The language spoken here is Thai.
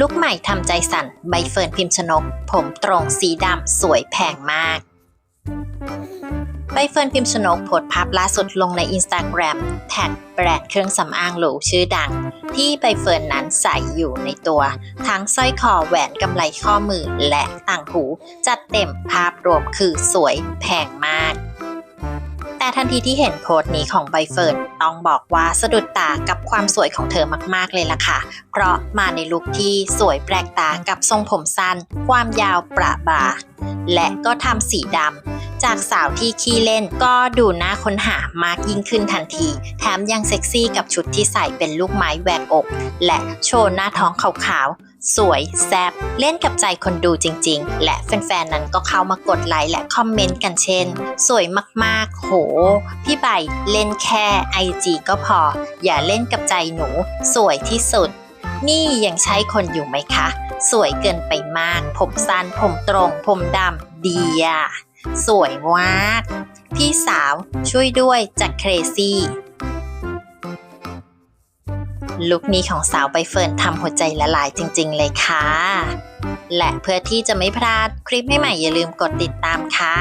ลุกใหม่ทำใจสั่นใบเฟิร์นพิมพ์ชนก ผมตรงสีดำสวยแพงมาก ใบเฟิร์นพิมพ์ชนกโพสภาพล่าสุดลงในอินสตาแกรมแท็กแบรนด์เครื่องสำอางหรูชื่อดัง ที่ใบเฟิร์นนั้นใส่อยู่ในตัว ทั้งสร้อยคอแหวนกำไลข้อมือและต่างหู จัดเต็มภาพรวมคือสวยแพงมาก แต่ทันทีที่เห็นโพสต์นี้ของใบเฟิร์นต้องบอกว่าสะดุดตากับความสวยของเธอมากๆเลยล่ะค่ะ เพราะมาในลุคที่สวยแปลกตากับทรงผมสั้น ความยาวประบา และก็ทำสีดำจากสาวที่ขี้เล่นก็ดูน่าค้นหามากยิ่งขึ้นทันที แถมยังเซ็กซี่กับชุดที่ใส่เป็นลูกไม้แหวกอก และโชว์หน้าท้องขาวๆ สวย แซบเล่นกับใจคนดูจริง ๆ และแฟนๆ นั้นก็เข้ามากดไลค์และคอมเมนต์กันเช่น สวยมากๆ โห พี่ใบเล่นแค่ไอจีก็พอ อย่าเล่นกับใจหนู สวยที่สุด นี่ยังใช้คนอยู่ไหมคะ สวยเกินไปมาก ผมสั้นผมตรง ผมดำดีอะสวยมาก พี่สาวช่วยด้วยจากเครซี่ ลุคนี้ของสาวใบเฟิร์นทำหัวใจละลายจริง ๆ เลยค่ะ และเพื่อที่จะไม่พลาดคลิปใหม่ๆอย่าลืมกดติดตามค่ะ